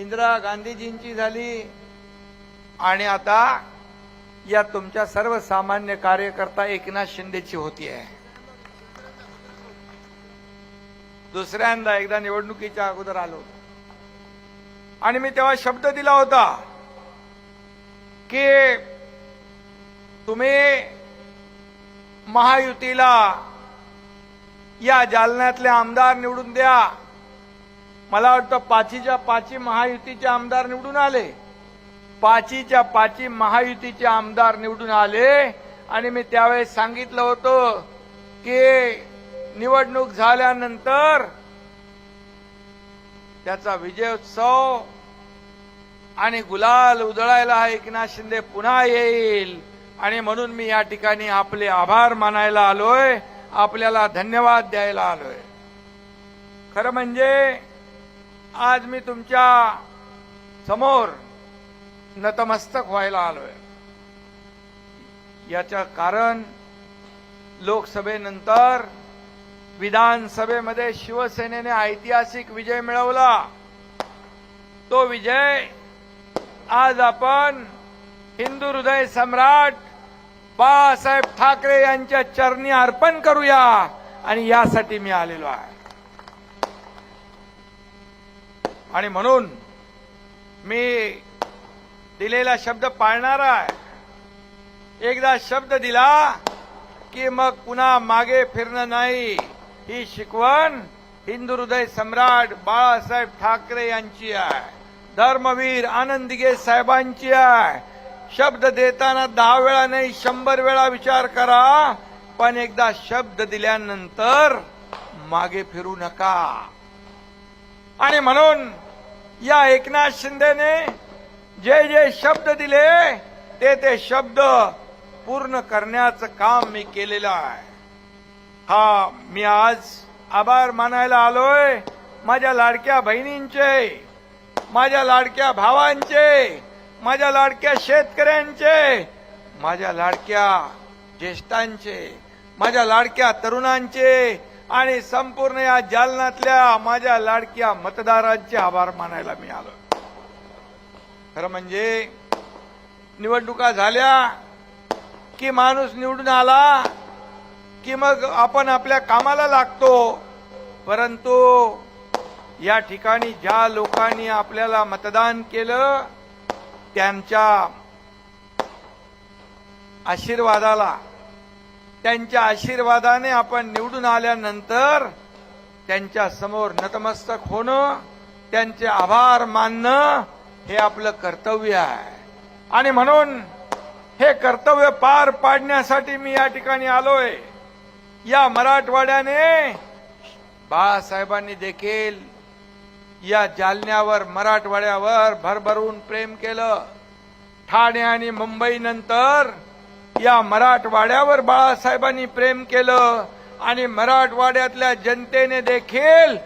इंदिरा गांधीजींची झाली. आणि आता या तुमच्या सर्वसामान्य कार्यकर्ता एकनाथ शिंदेची होती आहे. दुसऱ्यांदा एकदा निवडणुकीच्या अगोदर आलो आणि मी तेव्हा शब्द दिला होता की तुम्ही महायुतीला या जालन्यातले आमदार निवडून द्या. मला वाटतं पाचीच्या पाची महायुतीचे आमदार निवडून आले. पाचीच्या पाची महायुतीचे आमदार निवडून आले. आणि मी त्यावेळेस सांगितलं होतं की निवडणूक झाल्यानंतर त्याचा विजयोत्सव आणि गुलाल उधळायला हा एकनाथ शिंदे पुन्हा येईल. आणि म्हणून मी या ठिकाणी आपले आभार मानायला आलोय. आपल्याला धन्यवाद द्यायला आलोय. खरं म्हणजे आज मी तुमच्यासमोर नतमस्तक व्हायला आलोय. याचं कारण लोकसभेनंतर विधानसभेमध्ये शिवसेनेने ऐतिहासिक विजय मिळवला. तो विजय आज आपण हिंदू हृदय सम्राट बाळासाहेब ठाकरे यांच्या चरणी अर्पण करूया आणि यासाठी मी आलेलो आहे. आणि म्हणून मी दिलेला शब्द पाळणार आहे. एकदा शब्द दिला की मग पुन्हा मागे फिरणं नाही. ही शिकवण हिंदू हृदय सम्राट बाळासाहेब ठाकरे यांची आहे. धर्मवीर आनंदगे साहेबांची आहे. शब्द देताना दहा वेळा नाही शंभर वेळा विचार करा. पण एकदा शब्द दिल्यानंतर मागे फिरू नका. आणि म्हणून या एकनाथ शिंदेने जे जे शब्द दिले ते ते शब्द पूर्ण करण्याचं काम मी केलेलं आहे. हा मी आज आभार मानायला आलोय माझ्या लाडक्या बहिणींचे माझ्या लाडक्या भावांचे माझ्या लाडक्या शेतकऱ्यांचे माझ्या लाडक्या ज्येष्ठांचे माझ्या लाडक्या तरुणांचे आणि संपूर्ण या जालनातल्या माझ्या लाडक्या मतदारांचे आभार मानायला मी आलो खरं म्हणजे निवडणुका झाल्या की माणूस निवडून आला की मग आपण आपल्या कामाला लागतो. परंतु या ठिकाणी ज्या लोकांनी आपल्याला मतदान केलं त्यांच्या आशीर्वादाला त्यांच्या आशीर्वादाने आपण निवडून आल्यानंतर त्यांच्यासमोर नतमस्तक होणं त्यांचे आभार मानणं हे आपलं कर्तव्य आहे. आणि म्हणून हे कर्तव्य पार पाडण्यासाठी मी या ठिकाणी आलोय. या मराठवाड्याने बाळासाहेबांनी देखील या जालन्यावर मराठवाड्यावर भरभरून प्रेम केलं. ठाणे आणि मुंबई नंतर या मराठवाड्यावर बाळासाहेबांनी प्रेम केलं आणि मराठवाड्यातल्या जनतेने देखील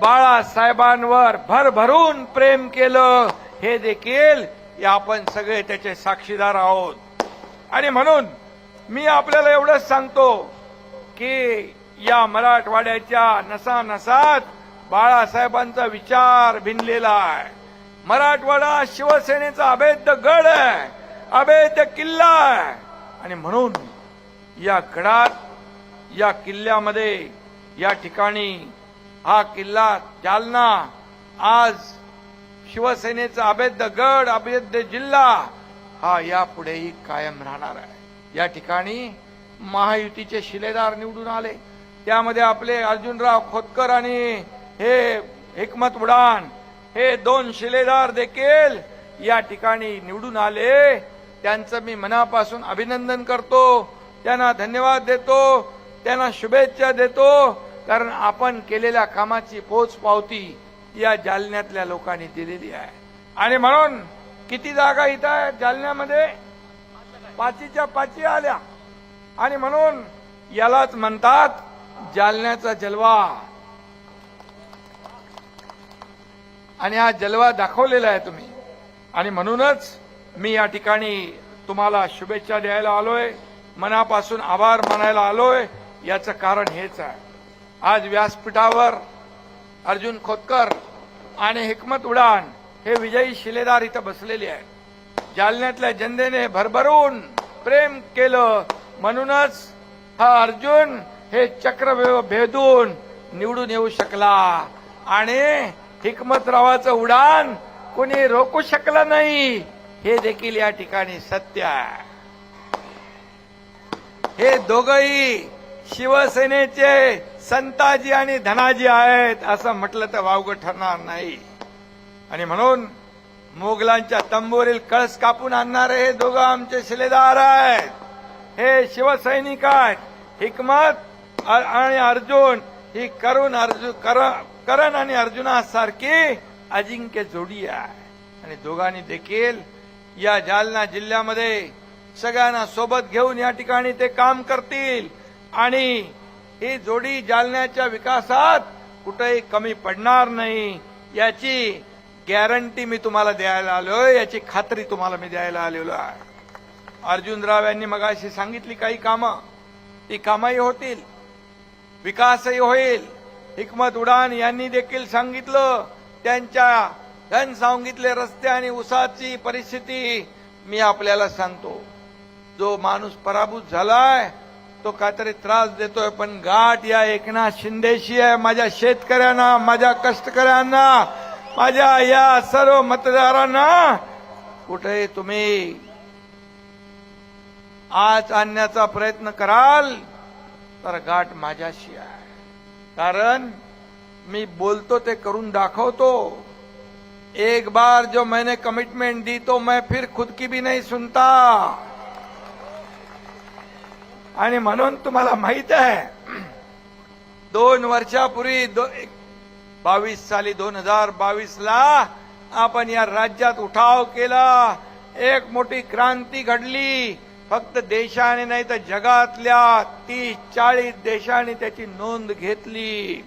बाळासाहेबांवर भरभरून प्रेम केलं. हे देखील आपण सगळे त्याचे साक्षीदार आहोत. आणि म्हणून मी आपल्याला एवढंच सांगतो की या मराठवाड्याच्या नसा नसात बाळासाहेबांचा विचार भिनलेला आहे. मराठवाडा शिवसेनेचा अभेद्य गड आहे अभेद्य किल्ला आहे. आणि म्हणून या गडात या किल्ल्यामध्ये या ठिकाणी हा किल्ला जालना आज शिवसेनेचा अभेद्य गड अभेद्य जिल्हा हा यापुढेही कायम राहणार आहे. या ठिकाणी महायुतीचे शिलेदार निवडून आले. त्यामध्ये आपले अर्जुनराव खोतकर आणि हे हिकमत उडान हे दोन शिलेदार देखील या ठिकाणी निवडून आले. त्यांचं मी मनापासून अभिनंदन करतो. त्यांना धन्यवाद देतो. त्यांना शुभेच्छा देतो. कारण आपण केलेल्या कामाची पोच पावती या जालन्यातल्या लोकांनी दिलेली आहे. आणि म्हणून किती जागा इथं आहे जालन्यामध्ये? पाचीच्या पाची आल्या. आणि म्हणून यालाच म्हणतात जालन्याचा जलवा. आणि हा जलवा दाखवलेला आहे तुम्ही. आणि म्हणूनच मी या ठिकाणी तुम्हाला शुभेच्छा द्यायला आलोय. मनापासून आभार मानायला आलोय. याचं कारण हेच आहे. आज व्यासपीठावर अर्जुन खोतकर आणि हिकमत उडान हे विजयी शिलेदार इथं बसलेले आहेत. जालन्यातल्या जनतेने भरभरून प्रेम केलं म्हणूनच हा अर्जुन हे चक्र भेदून निवडून येऊ शकला. आणि हिकमतरावाचं उडान कोणी रोखू शकलं नाही. हे देखील या ठिकाणी सत्य आहे. हे दोघही शिवसेनेचे संताजी आणि धनाजी आहेत असं म्हटलं तर वावगं ठरणार नाही. आणि म्हणून मोगलांच्या तंबोरील कळस कापून आणणारे हे दोघं आमचे शिलेदार आहेत. हे शिवसैनिक आहेत. हिकमत आणि अर्जुन ही करुण अर्जुन कर- करण आणि अर्जुनासारखी अजिंक्य जोडी आहे. आणि दोघांनी देखील या जालना जिल्ह्यामध्ये सगळ्यांना सोबत घेऊन या ठिकाणी ते काम करतील. आणि ही जोडी जालन्याच्या विकासात कुठेही कमी पडणार नाही. याची गॅरंटी मी तुम्हाला द्यायला आलोय. याची खात्री तुम्हाला मी द्यायला आलेलो आहे. अर्जुनराव यांनी मगाशी सांगितली काही कामं. ती कामही होतील. विकासही होईल. हिकमत उडान यांनी देखील सांगितलं. त्यांच्या धन सांगितले रस्ते आणि उसाची परिस्थिती मी आपल्याला सांगतो. जो माणूस पराभूत झालाय तो काहीतरी त्रास देतोय पण गाठ या एकनाथ शिंदेशी आहे. माझ्या शेतकऱ्यांना माझ्या कष्टकऱ्यांना माझ्या या सर्व मतदारांना कुठे तुम्ही आज आणण्याचा प्रयत्न कराल तर गाठ माझ्याशी आहे. कारण मी बोलतो ते करून दाखवतो. एक बार जो मैंने कमिटमेंट दी तो मैं फिर खुद की भी नहीं सुनता। आणि म्हणून तुम्हाला माहीत आहे दोन वर्षापूर्वी दो, बावीस साली दोन हजार बावीस ला आपण या राज्यात उठाव केला. एक मोठी क्रांती घडली. फक्त देशाने नाही तर जगातल्या तीस चाळीस देशांनी त्याची नोंद घेतली.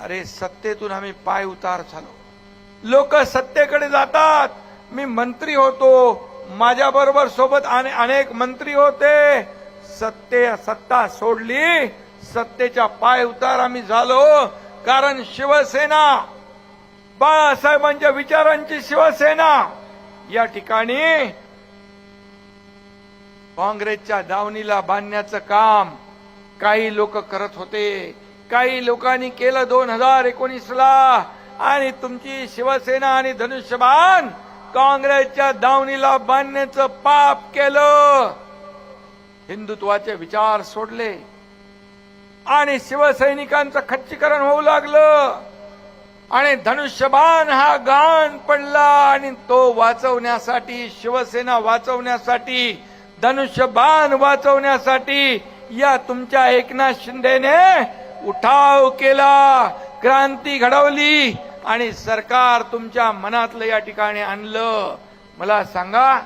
अरे सत्तेतून आम्ही पाय उतार झालो. लोक सत्तेकडे जातात. मी मंत्री होतो. माझ्या बरोबर सोबत आणि अनेक मंत्री होते. सत्ते सत्ता सोडली. सत्तेच्या पाय उतार आम्ही झालो. कारण शिवसेना बाळासाहेबांच्या विचारांची शिवसेना. या ठिकाणी काँग्रेसच्या दावणीला बांधण्याचं काम काही लोक करत होते. काही लोकांनी केलं दोन हजार एकोणीसला. आणि तुमची शिवसेना आणि धनुष्यबाण काँग्रेसच्या दावणीला बांधण्याचं पाप केलं. हिंदुत्वाचे विचार सोडले. आणि शिवसैनिकांचं खच्चीकरण होऊ लागलं. आणि धनुष्यबाण हा गाण पडला आणि तो वाचवण्यासाठी शिवसेना वाचवण्यासाठी धनुष्यबाण वाचवण्यासाठी या तुमच्या एकनाथ शिंदेने उठाव केला. क्रांती घडवली. आणि सरकार तुमच्या मनातलं या ठिकाणी आणलं. मला सांगा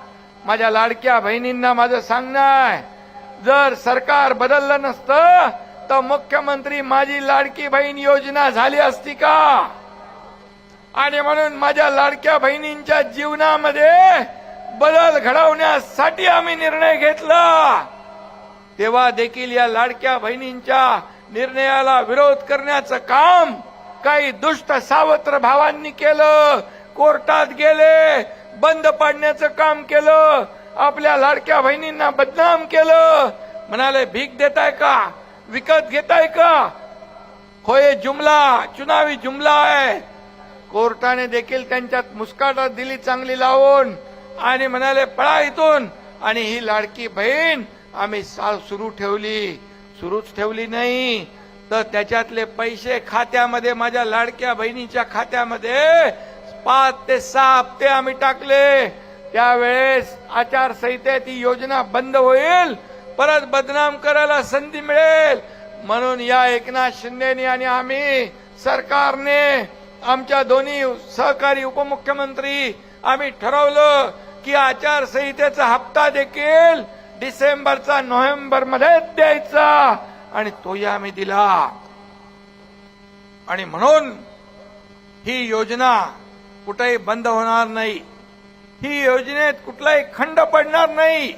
माझ्या लाडक्या बहिणींना माझं सांगणं आहे जर सरकार बदललं नसतं तर मुख्यमंत्री माझी लाडकी बहीण योजना झाली असती का? आणि म्हणून माझ्या लाडक्या बहिणींच्या जीवनामध्ये बदल घडवण्यासाठी आम्ही निर्णय घेतला. तेव्हा देखील या लाडक्या बहिणींच्या निर्णयाला विरोध करण्याचं काम काही दुष्ट सावत्र भावांनी केलं कोर्टात गेले बंद पाडण्याचं काम केलं आपल्या लाडक्या बहिणींना बदनाम केलं. म्हणाले भीक देताय का? विकत घेताय का? होय जुमला चुनावी जुमला आहे. कोर्टाने देखील त्यांच्यात मुस्काटात दिली चांगली लावून. आणि म्हणाले पळा इथून. आणि ही लाडकी बहीण आम्ही साल सुरू ठेवली. सुरूच ठेवली नाही. तर त्याच्यातले पैसे खात्यामध्ये माझ्या लाडक्या बहिणीच्या खात्यामध्ये पाच ते सहा हप्ते आम्ही टाकले. त्यावेळेस आचारसंहितेत ही योजना बंद होईल. परत बदनाम करायला संधी मिळेल. म्हणून या एकनाथ शिंदेनी आणि आम्ही सरकारने आमच्या दोन्ही सहकारी उपमुख्यमंत्री आम्ही ठरवलं की आचारसंहितेचा हप्ता देखील डिसेंबरचा नोव्हेंबरमध्ये द्यायचा. आणि तोही आम्ही दिला. आणि म्हणून ही योजना कुठेही बंद होणार नाही. ही योजनेत कुठलाही खंड पडणार नाही.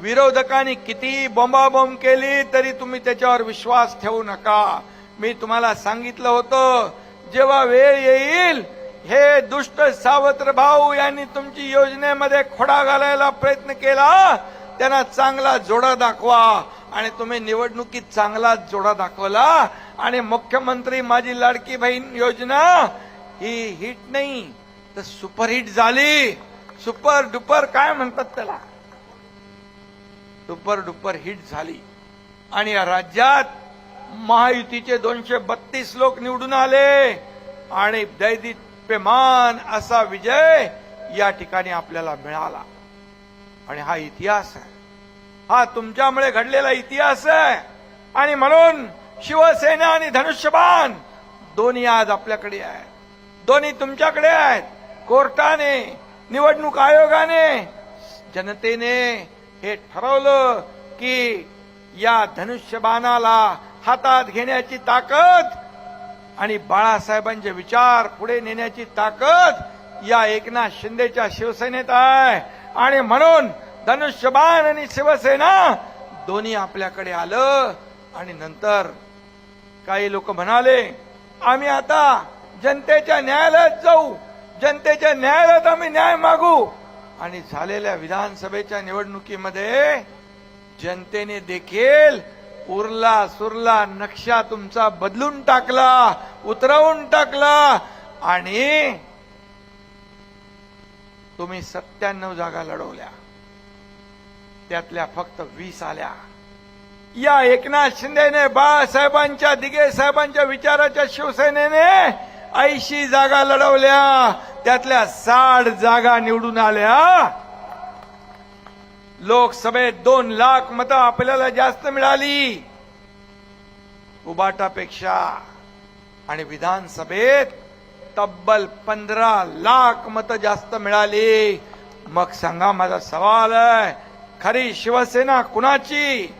विरोधकांनी कितीही बोंबाबोंब केली तरी तुम्ही त्याच्यावर विश्वास ठेवू नका. मी तुम्हाला सांगितलं होतं जेव्हा वेळ येईल हे दुष्ट सावत्र भाऊ यांनी तुमची योजनेमध्ये खोडा घालायला प्रयत्न केला त्यांना चांगला जोडा दाखवा. आणि तुम्ही निवडणुकीत चांगला जोडा दाखवला. आणि मुख्यमंत्री माझी लाडकी बहीण योजना ही हिट नाही तर सुपरहिट झाली. सुपर डुपर काय म्हणतात त्याला? सुपर डुपर हिट झाली. आणि या राज्यात महायुतीचे दोनशे बत्तीस लोक निवडून आले. आणि दैदिप्यमान असा विजय या ठिकाणी आपल्याला मिळाला. आणि हा इतिहास आहे. हा तुमच्यामुळे घडलेला इतिहास आहे. आणि म्हणून शिवसेना आणि धनुष्यबाण दोन्ही आज आपल्याकडे आहेत. दोन्ही तुमच्याकडे आहेत. कोर्टाने निवडणूक आयोगाने जनतेने हे ठरवलं की या धनुष्यबाणाला हातात घेण्याची ताकद आणि बाळासाहेबांचे विचार पुढे नेण्याची ताकद या एकनाथ शिंदेच्या शिवसेनेत आहे. आणि म्हणून धनुष्यबाण आणि शिवसेना दोन्ही आपल्याकडे आलं आणि नंतर काही लोक म्हणाले आम्ही आता जनतेच्या न्यायालयात जाऊ. जनतेच्या न्यायालयात आम्ही न्याय मागू. आणि झालेल्या विधानसभेच्या निवडणुकीमध्ये जनतेने देखील उरला सुरला नक्षा तुमचा बदलून टाकला उतरवून टाकला आणि तुम्ही सत्त्याण्णव जागा लढवल्या. त्यातल्या फक्त वीस आल्या. या एकनाथ शिंदेने बाळासाहेबांच्या दिगे साहेबांच्या विचाराच्या शिवसेनेने ऐंशी जागा लढवल्या. त्यातल्या साठ जागा निवडून आल्या. लोकसभेत दोन लाख मतं आपल्याला जास्त मिळाली. उबाटापेक्षा आणि विधानसभेत तब्बल पंधरा लाख मतं जास्त मिळाली. मग सांगा माझा सवाल आहे खरी शिवसेना कुणाची?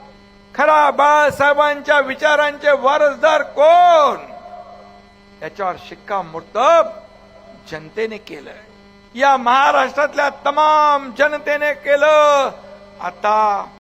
खरा बाळासाहेबांच्या विचारांचे वारसदार कोण? याच्यावर शिक्कामोर्तब जनतेने केलं या महाराष्ट्रातल्या तमाम जनतेने केलं. आता